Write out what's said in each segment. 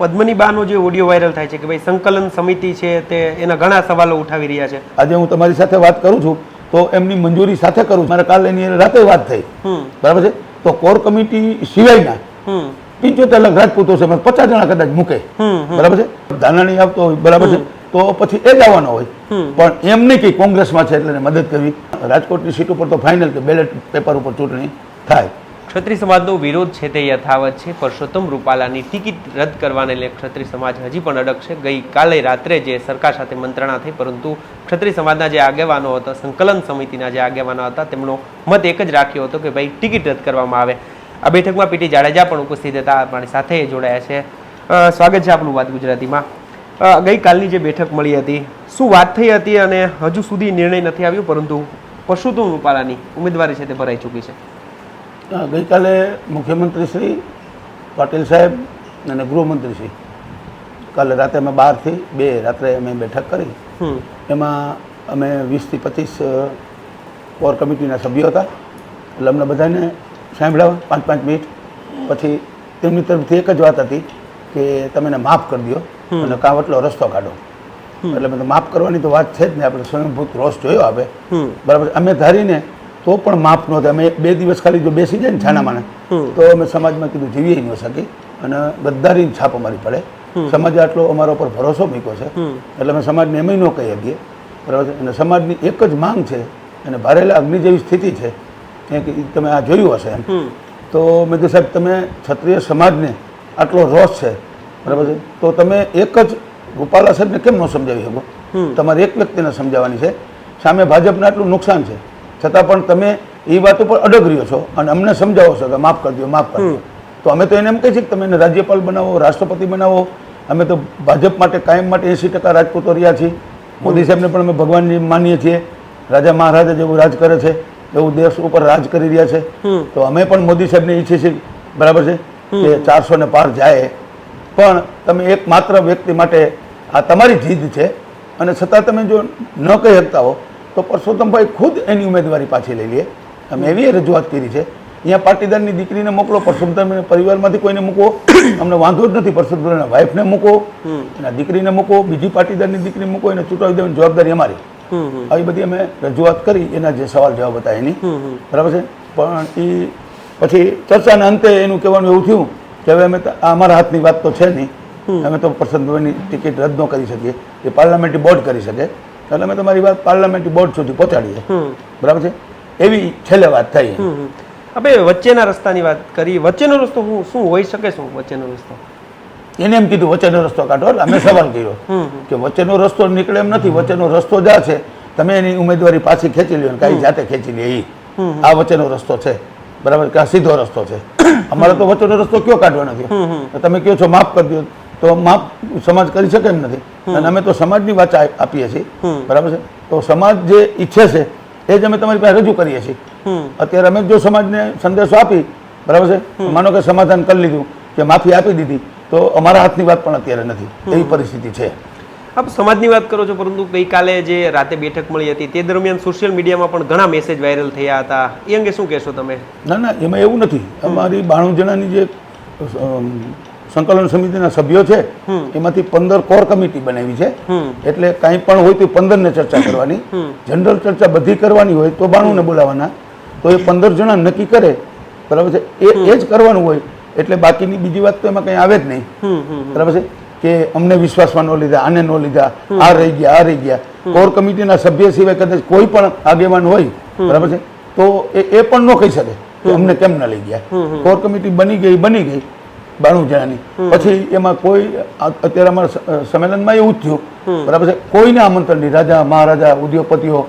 પદ્મની બાનો જે audio viral થાય છે કે ભાઈ સંકલન સમિતિ છે તે એના ઘણા સવાલો ઉઠાવી રહ્યા છે. આજે હું તમારી સાથે વાત કરું છું તો એમની મંજૂરી સાથે કરું મારે કાલે એની રાતે વાત થઈ. બરાબર છે? તો કોર કમિટી સિવાયના પંચોતેર લાખ રાજપૂતો છે પચાસ જણા કદાચ મૂકે. બરાબર છે? ધાનાણી આવતો હોય બરાબર છે? તો પછી એ જ આવવાનો હોય પણ એમ નહીં કે કોંગ્રેસમાં છે એટલે મદદ કરવી. રાજકોટની સીટ ઉપર તો ફાઇનલ કે બેલેટ પેપર ઉપર ચૂંટણી થાય. ક્ષત્રિય સમાજનો વિરોધ છે તે યથાવત છે. પરસોત્તમ રૂપાલાની ટિકિટ રદ કરવાને લઈને ક્ષત્રિય સમાજ હજી પણ અડગ છે. ગઈકાલે રાત્રે જે સરકાર સાથે મંત્રણા થઈ, પરંતુ ક્ષત્રિય સમાજના જે આગેવાનો હતા, સંકલન સમિતિના જે આગેવાનો હતા, તેમનો મત એક જ રાખ્યો હતો કે ભાઈ, ટિકિટ રદ કરવામાં આવે. આ બેઠકમાં પીટી જાડેજા પણ ઉપસ્થિત હતા આપણી સાથે જોડાયા છે. સ્વાગત છે આપનું વાત ગુજરાતીમાં. ગઈકાલની જે બેઠક મળી હતી, શું વાત થઈ હતી અને હજુ સુધી નિર્ણય નથી આવ્યો, પરંતુ પરસોત્તમ રૂપાલાની ઉમેદવારી છે તે ભરાઈ ચૂકી છે? ગઈકાલે મુખ્યમંત્રી શ્રી પાટીલ સાહેબ અને ગૃહમંત્રી શ્રી કાલે રાતે અમે બહારથી બે રાત્રે અમે બેઠક કરી. એમાં અમે વીસથી પચીસ કોર કમિટીના સભ્યો હતા. એટલે અમને બધાને સાંભળ્યા પાંચ પાંચ મિનિટ. પછી તેમની તરફથી એક જ વાત હતી કે તમે એને માફ કરી દો અને કાવટલો રસ્તો કાઢો. એટલે મને તો માફ કરવાની તો વાત છે જ ને આપણે સ્વયંભૂત રોષ જોયો આપણે બરાબર અમે ધારીને તો પણ માફ થાય. અમે બે દિવસ ખાલી જો બેસી જાય ને છાનામાને હમ. તો અમે સમાજમાં કીધું જીવીએ ન શકી અને ગદ્દારી છાપ અમારી પડે. સમાજ આટલો અમારા ઉપર ભરોસો મૂક્યો છે. એટલે અમે સમાજને એમ ન કહી શકીએ. બરાબર છે? અને સમાજની એક જ માંગ છે અને ભારેલા અગ્નિ જેવી સ્થિતિ છે કે તમે આ જોયું હશે એમ. તો મેં કીધું સાહેબ તમે ક્ષત્રિય સમાજને આટલો રોષ છે. બરાબર છે? તો તમે એક જ રૂપાલા સાહેબને કેમ ન સમજાવી શકો? તમારે એક વ્યક્તિને સમજાવવાની છે. સામે ભાજપને આટલું નુકસાન છે. છતાં પણ તમે એ વાત ઉપર અડગ રહ્યો છો અને અમને સમજાવો છો કે માફ કરી દો માફ કરી દો. તો અમે તો એને એમ કહીએ છીએ કે તમે એને રાજ્યપાલ બનાવો રાષ્ટ્રપતિ બનાવો. અમે તો ભાજપ માટે કાયમ માટે એંસી ટકા રાજપૂતો રહ્યા છીએ. મોદી સાહેબને પણ અમે ભગવાનની માનીએ છીએ. રાજા મહારાજા જેવું રાજ કરે છે એવું દેશ ઉપર રાજ કરી રહ્યા છે. તો અમે પણ મોદી સાહેબને ઈચ્છીએ છીએ બરાબર છે? કે ચારસો ને પાર જાય. પણ તમે એક માત્ર વ્યક્તિ માટે આ તમારી જીદ છે. અને છતાં તમે જો ન કહી શકતા હો તો પરસોત્તમભાઈ ખુદ એની ઉમેદવારી પાછી લઈ લે. અમે એવી રજૂઆત કરી છે. અહીંયા પાટીદારની દીકરીને મોકલો પરસોત્તમ પરિવારમાંથી કોઈને મૂકો. અમને વાંધો જ નથી પરસોત્તમના વાઈફને મૂકો. એના દીકરીને મૂકો બીજી પાટીદારની દીકરી મૂકો એને ચૂંટાવી દેવાની જવાબદારી અમારી. આવી બધી અમે રજૂઆત કરી એના જે સવાલ જવાબ હતા એની. બરાબર છે? પણ એ પછી ચર્ચાના અંતે એનું કહેવાનું એવું થયું કે હવે અમે અમારા હાથની વાત તો છે નહીં. અમે તો પ્રસન્નભાઈની ટિકિટ રદ ન કરી શકીએ. એ પાર્લામેન્ટરી બોર્ડ કરી શકે. એટલે અમે તમારી વાત પાર્લામેન્ટરી બોર્ડ સુધી પહોંચાડીએ. બરાબર છે? એવી છેલ્લે વાત થઈ. આપણે વચ્ચેના રસ્તાની વાત કરી. વચ્ચેનો રસ્તો શું શું હોઈ શકે શું વચ્ચેનો રસ્તો? એને એમ કીધું વચ્ચેનો રસ્તો કાઢો એટલે અમે સવાલ કર્યો. કે વચ્ચેનો રસ્તો નીકળે એમ નથી વચ્ચેનો રસ્તો જ્યાં છે. તમે એની ઉમેદવારી પાછી ખેંચી લ્યો કાંઈ જાતે ખેંચી લે એ આ વચ્ચેનો રસ્તો છે. બરાબર? કે આ સીધો રસ્તો છે. અમારે તો વચ્ચેનો રસ્તો કયો કાઢવાનો નથી તમે કયો છો માફ કરી દો તો માફ સમાજ કરી શકે એમ નથી. અને અમે તો સમાજની વાત આપીએ છીએ. બરાબર છે? તો સમાજ જે ઈચ્છે છે એ જ અમે તમારી પાસે રજૂ કરીએ છીએ. અત્યારે અમે જો સમાજને સંદેશો આપી બરાબર છે? માનો કે સમાધાન કરી લીધું કે માફી આપી દીધી તો અમારા હાથની વાત પણ અત્યારે નથી. એવી પરિસ્થિતિ છે. આપ સમાજની વાત કરો છો પરંતુ ગઈકાલે જે રાતે બેઠક મળી હતી તે દરમિયાન સોશિયલ મીડિયામાં પણ ઘણા મેસેજ વાયરલ થયા હતા. એ અંગે શું કહેશો તમે? ના ના એમાં એવું નથી. અમારી બાણું જણાની જે સંકલન સમિતિના સભ્યો છે એમાંથી પંદર કોર કમિટી બનાવી છે. એટલે કાંઈ પણ હોય તો પંદર ને ચર્ચા કરવાની. જનરલ ચર્ચા બધી કરવાની હોય તો બાણુંને બોલાવવાના તો એ પંદર જણા નક્કી કરે. બરાબર છે? એ એ જ કરવાનું હોય. એટલે બાકીની બીજી વાત તો એમાં કંઈ આવે જ નહીં. બરાબર છે? કે અમને વિશ્વાસમાં ન લીધા આને ન લીધા આ રહી ગયા આ રહી ગયા. કોર કમિટીના સભ્ય સિવાય કદાચ કોઈ પણ આગેવાન હોય બરાબર છે? તો એ એ પણ ન કહી શકે કે અમને કેમ ન લઈ ગયા? કોર કમિટી બની ગઈ બની ગઈ. બાણું જયાની પછી એમાં કોઈ અત્યારે અમારા સંમેલનમાં એવું જ થયું. બરાબર છે? કોઈને આમંત્રણ નહીં. રાજા મહારાજા ઉદ્યોગપતિઓ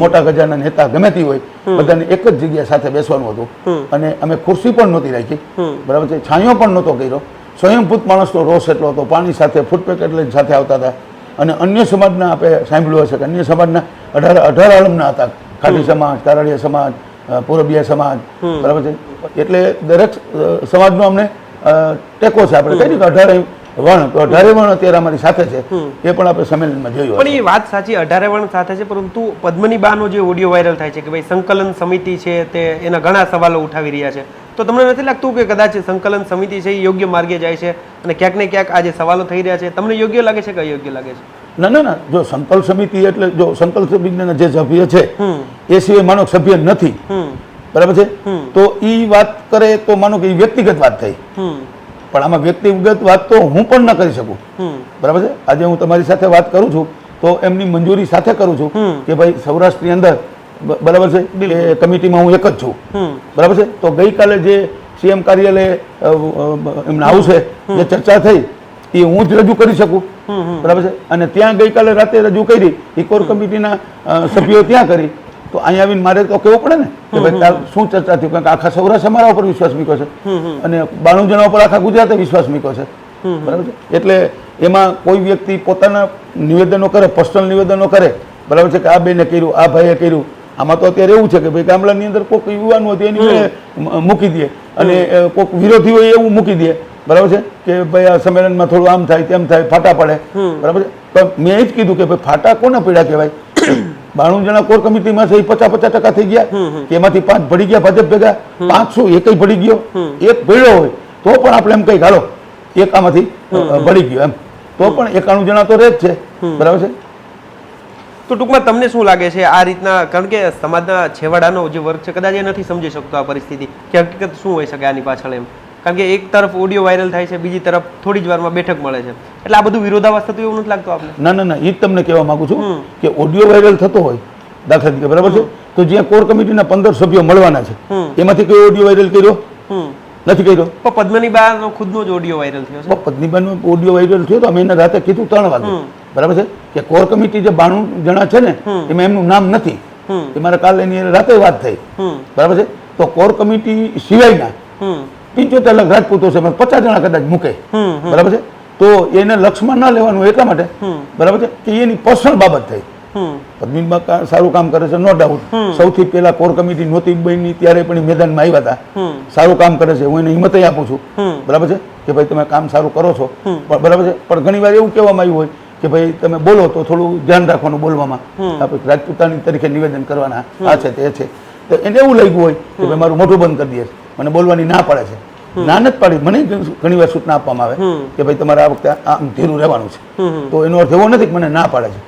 મોટા ગજાના નેતા ગમે તે હોય બધાને એક જ જગ્યા સાથે બેસવાનું હતું. અને અમે ખુરશી પણ નહોતી રાખી. બરાબર છે? છાંયો પણ નહોતો કર્યો. સ્વયંભૂત માણસનો રોષ એટલો હતો. પાણી સાથે ફૂડ પેકેટ લઈને સાથે આવતા હતા. અને અન્ય સમાજના આપણે સાંભળ્યું હશે કે અન્ય સમાજના અઢાર અઢાર આલમના હતા. ખાટી સમાજ કારડિયા સમાજ પૂરબિયા સમાજ. બરાબર છે? એટલે દરેક સમાજનો અમને ટેકો છે. આપણે કહીએ કે અઢારે વર્ણ તો અઢારે વર્ણ અત્યારે અમારી સાથે છે. એ પણ આપણે સંમેલનમાં જોયું પણ એ વાત સાચી અઢારે વર્ણ સાથે છે પરંતુ પદ્મની બાનો જે ઓડિયો વાયરલ થાય છે કે ભાઈ સંકલન સમિતિ છે તે એના ઘણા સવાલો ઉઠાવી રહ્યા છે. તો તમને નથી લાગતું કે કદાચ સંકલન સમિતિ છે એ યોગ્ય માર્ગે જાય છે અને ક્યાંક ને ક્યાંક આ જે સવાલો થઈ રહ્યા છે? તમને યોગ્ય લાગે છે કે અયોગ્ય લાગે છે? ના ના ના. જો સંકલ્પ સમિતિ એટલે જો સંકલ્પ સમિતિના જે સભ્ય છે એ સિવાય માનો સભ્ય નથી. બરાબર છે? તો એ વાત કરે તો માનો કે એ વ્યક્તિગત વાત થઈ. પણ આમાં વ્યક્તિગત વાત તો હું પણ ન કરી શકું. બરાબર છે? આજે હું તમારી સાથે વાત કરું છું તો એમની મંજૂરી સાથે કરું છું કે ભાઈ સૌરાષ્ટ્રની અંદર બરાબર છે? એ કમિટીમાં હું એક જ છું. બરાબર છે? તો ગઈકાલે જે સીએમ કાર્યાલય એમના આવશે જે ચર્ચા થઈ એ હું જ રજૂ કરી શકું. બરાબર છે? અને ત્યાં ગઈકાલે રાતે રજૂ કરી એ કોર કમિટીના સભ્યો ત્યાં કરી. તો અહીંયા આવીને મારે તો કેવું પડે ને? કે ભાઈ શું ચર્ચા થયું? કારણ કે આખા સૌરાષ્ટ્ર અમારા ઉપર વિશ્વાસ મૂક્યો છે. અને બાણું જણા ઉપર આખા ગુજરાતે વિશ્વાસ મૂક્યો છે. બરાબર છે? એટલે એમાં કોઈ વ્યક્તિ પોતાના નિવેદનો કરે પર્સનલ નિવેદનો કરે બરાબર છે? કે આ બેને કર્યું આ ભાઈએ કર્યું. આમાં તો અત્યારે એવું છે કે ભાઈ ગામડાની અંદર કોઈક યુવાનું હતું એની મૂકી દે. અને કોઈક વિરોધી હોય એવું મૂકી દે. બરાબર છે? કે ભાઈ આ સંમેલનમાં થોડું આમ થાય તેમ થાય ફાટા પડે. બરાબર છે? પણ મેં એ જ કીધું કે ભાઈ ફાટા કોને પડ્યા કહેવાય? બાણું જણા કોર કમિટીમાં છે એ પચાસ પચાસ ટકા થઈ ગયા. કે એમાંથી પાંચ ભળી ગયા ભાજપ ભેગા. પાંચસો એકય ભળી ગયો. એક ભેળો હોય તો પણ આપણે એમ કઈ ગાળો એક આમાંથી ભળી ગયો. એમ. તો પણ એકાણું જણા તો રહે જ છે બરાબર છે? તો ટૂંકમાં તમને શું લાગે છે આ રીતના? કારણ કે સમાજના છેવાડાનો જે વર્ગ છે કદાચ એ નથી સમજી શકતો આ પરિસ્થિતિ. કે હકીકત શું હોઈ શકે આની પાછળ એમ? કારણ કે એક તરફ ઓડિયો વાયરલ થાય છે બીજી તરફ થોડી જ વારમાં બેઠક મળે છે. એટલે આ બધું વિરોધાભાસ થતું એવું નથી લાગતું આપણે ના ના ના એ જ તમને કહેવા માંગુ છું કે ઓડિયો વાયરલ થતો હોય દાખલા તરીકે બરાબર છે? તો જ્યાં કોર કમિટીના પંદર સભ્યો મળવાના છે એમાંથી કયો ઓડિયો વાયરલ કર્યો? નથી કર્યો. પણ પદ્મની બાનો ખુદનો જ ઓડિયો વાયરલ થયો છે. પત્નીબાનો ઓડિયો વાયરલ થયો તો અમે એને રાતે કીધું ત્રણ વાગે. બરાબર છે? કે કોર કમિટી જે બાણું જણા છે ને એમાં એમનું નામ નથી. એ મારે કાલે એની રાતે વાત થઈ. બરાબર છે? તો કોર કમિટી સિવાયના પંચોતેર લાખ રાજપૂતો છે પચાસ જણા કદાચ મૂકે. બરાબર છે? તો એને લક્ષમાં ના લેવાનું એટલા માટે. બરાબર છે? કે એની પર્સનલ બાબત થઈ. હમ. સારું કામ કરે છે નો ડાઉટ સૌથી પહેલા કોર કમિટી નહોતી બની ત્યારે પણ મેદાનમાં આવ્યા હતા. સારું કામ કરે છે હું એને હિંમત આપું છું. બરાબર છે? કે ભાઈ તમે કામ સારું કરો છો. પણ બરાબર છે? પણ ઘણી વાર એવું કહેવામાં આવ્યું હોય કે ભાઈ તમે બોલો તો થોડું ધ્યાન રાખવાનું બોલવામાં. રાજપૂતાની તરીકે નિવેદન કરવાના. આ છે તે છે. તો એને એવું લાગ્યું હોય કે ભાઈ મારું મોઢું બંધ કરી દે છે. મને બોલવાની ના પડે છે. ના જ પાડી. મને ઘણી વાર સૂચના આપવામાં આવે કે ભાઈ તમારે આ વખતે આમ ધીરું રહેવાનું છે. તો એનો અર્થ એવો નથી કે મને ના પાડે છે.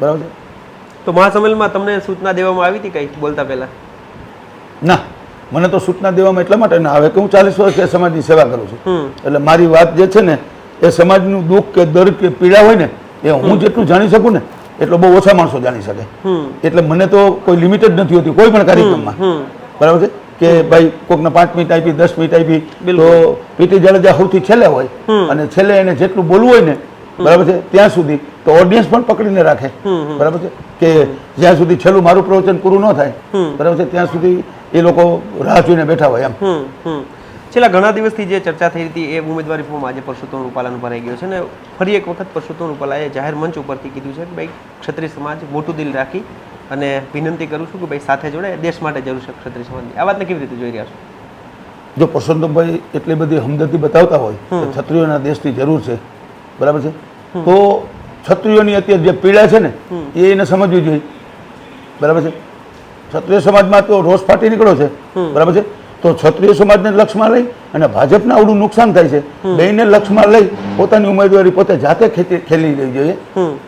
બરાબર છે? તો મહાસંમેલનમાં તમને સૂચના દેવામાં આવી હતી કઈ બોલતા પહેલા? ના. મને તો સૂચના દેવામાં એટલા માટે ના આવે કે હું ચાલીસ વર્ષ આ સમાજની સેવા કરું છું. એટલે મારી વાત જે છે ને એ સમાજનું દુઃખ કે દર્દ કે પીડા હોય ને એ હું જેટલું જાણી શકું ને એટલો બહુ ઓછા માણસો જાણી શકે. એટલે મને તો કોઈ લિમિટ જ નથી હોતી કોઈ પણ કાર્યક્રમમાં. બરાબર છે? કે ભાઈ કોકને પાંચ મિનિટ આપી દસ મિનિટ આપી તો પીટી જાડેજા સૌથી છેલ્લે હોય અને છેલ્લે એને જેટલું બોલવું હોય ને બરાબર છે? ત્યાં સુધી તો ઓડિયન્સ પણ પકડીને રાખે. બરાબર છે? કે જ્યાં સુધી છેલ્લું મારું પ્રવચન પૂરું ન થાય બરાબર છે? ત્યાં સુધી એ લોકો રાહ જોઈને બેઠા હોય એમ. છેલ્લા ઘણા દિવસથી જે ચર્ચા થઈ હતી એ ઉમેદવારી ફોર્મ આજે પરસોત્તમ રૂપાલાનું ભરાઈ ગયું છે અને ફરી એક વખત પરસોત્તમ રૂપાલાએ જાહેર મંચ ઉપરથી કીધું છે કે ભાઈ ક્ષત્રિય સમાજ મોટું દિલ રાખી અને વિનંતી કરું છું કે ભાઈ સાથે જોડે દેશ માટે જરૂર છે ક્ષત્રિય સમાજની. આ વાતને કેવી રીતે જોઈ રહ્યા છો? જો પરસોત્તમભાઈ એટલી બધી હમદર્દી બતાવતા હોય કે ક્ષત્રિયોના દેશની જરૂર છે બરાબર છે? તો ક્ષત્રિયોની અત્યારે જે પીડા છે ને એ એને સમજવી જોઈએ. બરાબર છે? ક્ષત્રિય સમાજમાં તો રોષ ફાટી નીકળ્યો છે બરાબર છે? તો ક્ષત્રિય સમાજને લક્ષમાં લઈ અને ભાજપને આવડું નુકસાન થાય છે. બેને લક્ષમાં લઈ પોતાની ઉમેદવારી પોતે જાતે ખેલી લેવી જોઈએ.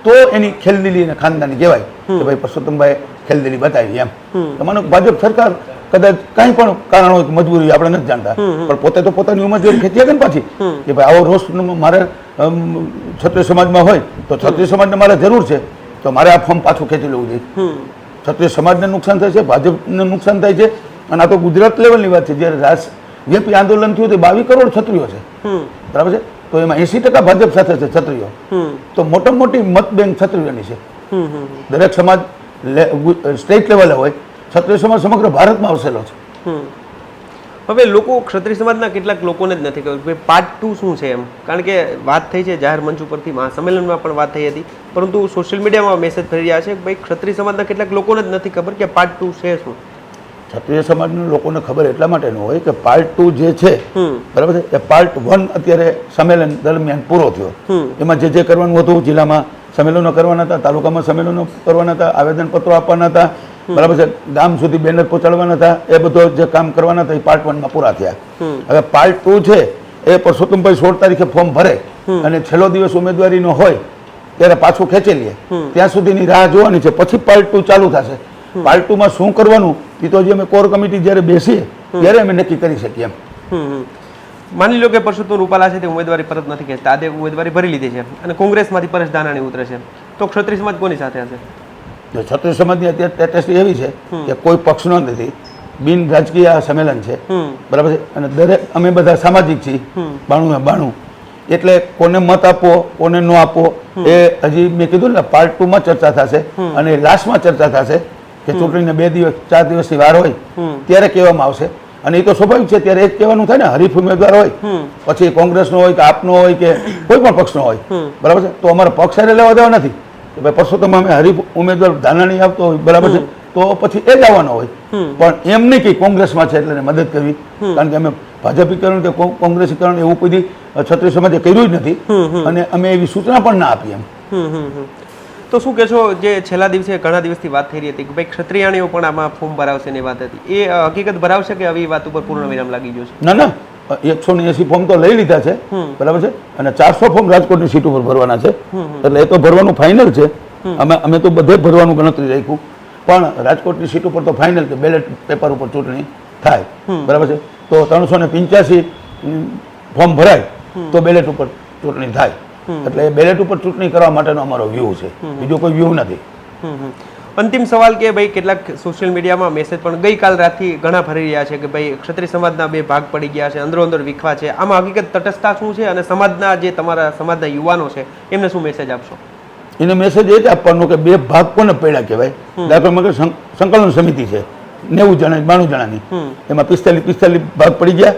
તો એની ખેલદીલી અને ખાનદાની કહેવાય કે ભાઈ પરસોત્તમભાઈ ખેલદીલી બતાવી એમ. તમારો ભાજપ સરકાર કદાચ કઈ પણ કારણ હોય મજબૂરી આપણે નથી જાણતા. પણ પોતે તો પોતાની ઉમેદવારી ખેંચી ને પાછી. કે ભાઈ આવો રોષ મારે ક્ષત્રિય સમાજમાં હોય તો ક્ષત્રિય સમાજને મારે જરૂર છે. તો મારે આ ફોર્મ પાછું ખેંચી લેવું જોઈએ. ક્ષત્રિય સમાજને નુકસાન થાય છે ભાજપને નુકસાન થાય છે અને આ તો ગુજરાત લેવલની વાત છે જ્યારે રાષ્ટ્ર જેપી આંદોલન થયું તે બાવીસ કરોડ છત્રીઓ છે. બરાબર છે? તો એમાં એસી ટકા ભાજપ સાથે છે છત્રીઓ તો મોટા મોટી મત બેંક ક્ષત્રિયોની છે. દરેક સમાજ સ્ટેટ લેવલે હોય ક્ષત્રિય સમાજ સમગ્ર ભારતમાં વસેલો છે. હવે લોકો ક્ષત્રિય સમાજના કેટલાક લોકોને જ નથી ખબર કે પાર્ટ ટુ શું છે એમ. કારણ કે વાત થઈ છે જાહેર મંચ ઉપરથી મહાસંમેલનમાં પણ વાત થઈ હતી. પરંતુ સોશિયલ મીડિયામાં મેસેજ થઈ રહ્યા છે કે ભાઈ ક્ષત્રિય સમાજના કેટલાક લોકોને જ નથી ખબર કે પાર્ટ ટુ છે શું. ક્ષત્રિય સમાજના લોકોને ખબર એટલા માટે ન હોય કે પાર્ટ ટુ જે છે બરાબર છે? એ પાર્ટ વન અત્યારે સંમેલન દરમિયાન પૂરો થયો. એમાં જે જે કરવાનું હતું જિલ્લામાં સંમેલનો કરવાના હતા તાલુકામાં સંમેલનો કરવાના હતા આવેદનપત્રો આપવાના હતા બરાબર છે? ગામ સુધી બેનર પહોંચાડવાના હતા એ બધો જે કામ કરવાના હતા એ પાર્ટ વનમાં પૂરા થયા. હવે પાર્ટ ટુ છે એ પરસોત્તમભાઈ સોળ તારીખે ફોર્મ ભરે. અને છેલ્લો દિવસ ઉમેદવારીનો હોય ત્યારે પાછું ખેંચી લઈએ ત્યાં સુધીની રાહ જોવાની છે. પછી પાર્ટ ટુ ચાલુ થશે. પાર્ટ ટુમાં શું કરવાનું? એ તો હજી અમે કોર કમિટી જ્યારે બેસીએ ત્યારે અમે નક્કી કરી શકીએ એમ. માની લો કે પરસોત્તમ રૂપાલા છે તે ઉમેદવારી પરત નથી ખેંચતા. આજે ઉમેદવારી ભરી લીધી છે અને કોંગ્રેસમાંથી પરેશ દાનાણી ઉતરે છે. તો ક્ષત્રિય સમાજ કોની સાથે હશે? ક્ષત્રિય સમાજની અત્યારે સ્ટેટસ એવી છે કે કોઈ પક્ષનો નથી. બિન રાજકીય સંમેલન છે. બરાબર છે? અને દરેક અમે બધા સામાજિક છીએ. બાણું બાણું. એટલે કોને મત આપવો કોને ન આપવો એ હજી મેં કીધું ને પાર્ટ ટુમાં ચર્ચા થશે અને લાસ્ટમાં ચર્ચા થશે. કે ચૂંટણીને બે દિવસ ચાર દિવસની વાર હોય ત્યારે કહેવામાં આવશે. અને એ તો સ્વાભાવિક છે ત્યારે એ જ કહેવાનું થાય ને હરીફ ઉમેદવાર હોય પછી કોંગ્રેસનો હોય કે આપનો હોય કે કોઈ પણ પક્ષનો હોય બરાબર છે? તો અમારે પક્ષ એને લેવા દેવા નથી. કે ભાઈ પરસોત્તમ અમે હરીફ ઉમેદવાર ધાનાણી આપતો હોય બરાબર છે? તો પછી એ જ આવવાનો હોય. પણ એમ નહીં કે કોંગ્રેસમાં છે એટલે મદદ કરવી. કારણ કે અમે ભાજપીકરણ કે કોંગ્રેસીકરણ એવું કોઈ દી ક્ષત્રિય કર્યું જ નથી. અને અમે એવી સૂચના પણ ના આપી એમ. તો શું કહેશો જે છેલ્લા દિવસે ઘણા દિવસથી વાત થઈ રહી હતી કે ભાઈ ક્ષત્રિયાણીઓ પણ આમાં ફોર્મ ભરાવશે ને એ વાત હતી. એ હકીકત ભરાવશે કે આવી વાત ઉપર પૂર્ણ વિરામ લાગી ગયો છે? ના ના. એકસો ને એસી ફોર્મ તો લઈ લીધા છે. બરાબર છે? અને ચારસો ફોર્મ રાજકોટની સીટ ઉપર ભરવાના છે. એટલે એ તો ભરવાનું ફાઇનલ છે. અમે અમે તો બધે ભરવાનું ગણતરી રાખ્યું. પણ રાજકોટની સીટ ઉપર તો ફાઇનલ કે બેલેટ પેપર ઉપર ચૂંટણી થાય. બરાબર છે? તો ત્રણસો ને પંચ્યાસી ફોર્મ ભરાય તો બેલેટ ઉપર ચૂંટણી થાય. એટલે બેલેટ ઉપર ચૂંટણી કરવા માટેનો અમારો વ્યૂ છે. બીજો કોઈ વ્યૂ નથી. અંતિમ સવાલ કે ભાઈ કેટલાક સોશિયલ મીડિયામાં મેસેજ પણ ગઈકાલ રાતથી ઘણા ફરી રહ્યા છે કે ભાઈ ક્ષત્રિય સમાજના બે ભાગ પડી ગયા છે અંદરો અંદર વિખવા છે. આમાં હકીકત તટસ્થતા શું છે અને સમાજના જે તમારા સમાજના યુવાનો છે એમને શું મેસેજ આપશો? એને મેસેજ એ જ આપવાનો કે બે ભાગ કોને પડ્યા કહેવાય? દાખલા માટે સંકલન સમિતિ છે. નેવું જણા બાણું જણાની. એમાં પિસ્તાલીસ પિસ્તાલીસ ભાગ પડી ગયા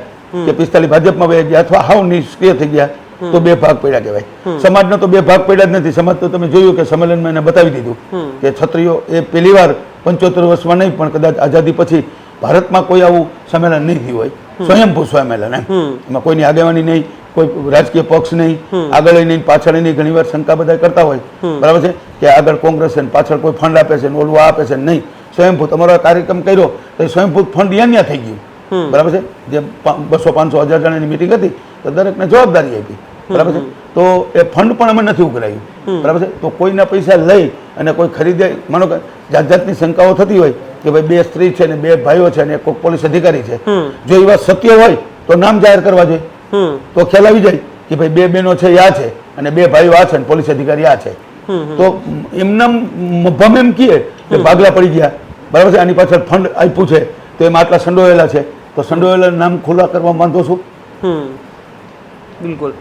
કે પિસ્તાલીસ ભાજપમાં વહી ગયા અથવા હાવ નિષ્ક્રિય થઈ ગયા. તો બે ભાગ પડ્યા કહેવાય. સમાજનો તો બે ભાગ પડ્યા જ નથી. સમાજ તો તમે જોયું કે સંમેલનમાં એને બતાવી દીધું કે ક્ષત્રિયો એ પહેલી વાર પંચોતેર વર્ષમાં નહીં પણ કદાચ આઝાદી પછી ભારતમાં કોઈ આવું સંમેલન નહીં થયું હોય. સ્વયંભૂ સંમેલન એમ. એમાં કોઈની આગેવાની નહીં કોઈ રાજકીય પક્ષ નહીં આગળ નહીં પાછળ નહીં ઘણી વાર શંકા બધા કરતા હોય. બરાબર છે? કે આગળ કોંગ્રેસ છે ને પાછળ કોઈ ફંડ આપે છે ઓલું આપે છે નહીં. સ્વયંભૂ તમારો કાર્યક્રમ કર્યો તો સ્વયંભૂત ફંડ યા ન્યા થઈ ગયું. બરાબર છે? જે બસો પાંચસો હજાર જણાની મિટિંગ હતી તો દરેકને જવાબદારી આપી. બરાબર છે? તો એ ફંડ પણ અમે નથી ઉઘરાયું. બરાબર છે? તો કોઈના પૈસા લઈ અને કોઈ ખરીદે માનો કે જાત જાતની શંકાઓ થતી હોય કે ભાઈ બે સ્ત્રી છે ને બે ભાઈઓ છે ને કોઈ પોલીસ અધિકારી છે જો એ વાત સત્ય હોય તો નામ જાહેર કરવા જોઈએ. તો ખ્યાલ આવી જાય કે ભાઈ બે બહેનો છે આ છે અને બે ભાઈઓ આ છે અને પોલીસ અધિકારી આ છે. તો એમના મભમ એમ કીએ કે ભાગલા પડી ગયા. બરાબર છે? આની પાછળ ફંડ આપ્યું છે. તો એમાં આટલા સંડોયેલા છે. તો સંડોયેલા નામ ખુલ્લા કરવા માંગો છું? બિલકુલ.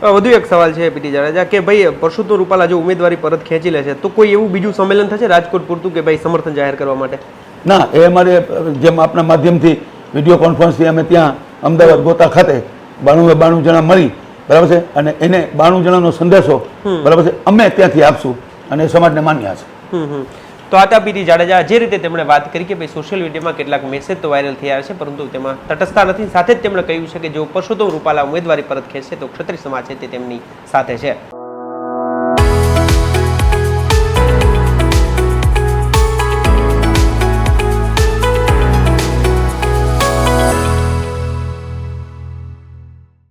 વધુ એક સવાલ છે પીટી જાડેજા કે ભાઈ પરસોત્તમ રૂપાલા જો ઉમેદવારી પરત ખેંચી લે છે તો કોઈ એવું બીજું સંમેલન થશે રાજકોટ પૂરતું કે ભાઈ સમર્થન જાહેર કરવા માટે? ના એ અમારે જેમ આપના માધ્યમથી વીડિયો કોન્ફરન્સથી અમે ત્યાં અમદાવાદ ગોતા ખાતે બાણું બાણું જણા મળી બરાબર છે? અને એને બાણું જણાનો સંદેશો બરાબર છે? અમે ત્યાંથી આપશું અને સમાજને માન્ય હમ. તો આ પીટી જાડેજા જે રીતે તેમણે વાત કરી કે ભાઈ સોશિયલ મીડિયામાં કેટલાક મેસેજ તો વાયરલ થયા છે પરંતુ તેમાં તટસ્થતા નથી. સાથે જ તેમણે કહ્યું છે કે જો પરસોત્તમ રૂપાલા ઉમેદવારી પરત ખેંચશે, તો ક્ષત્રિય સમાજ છે તે તેમની સાથે છે.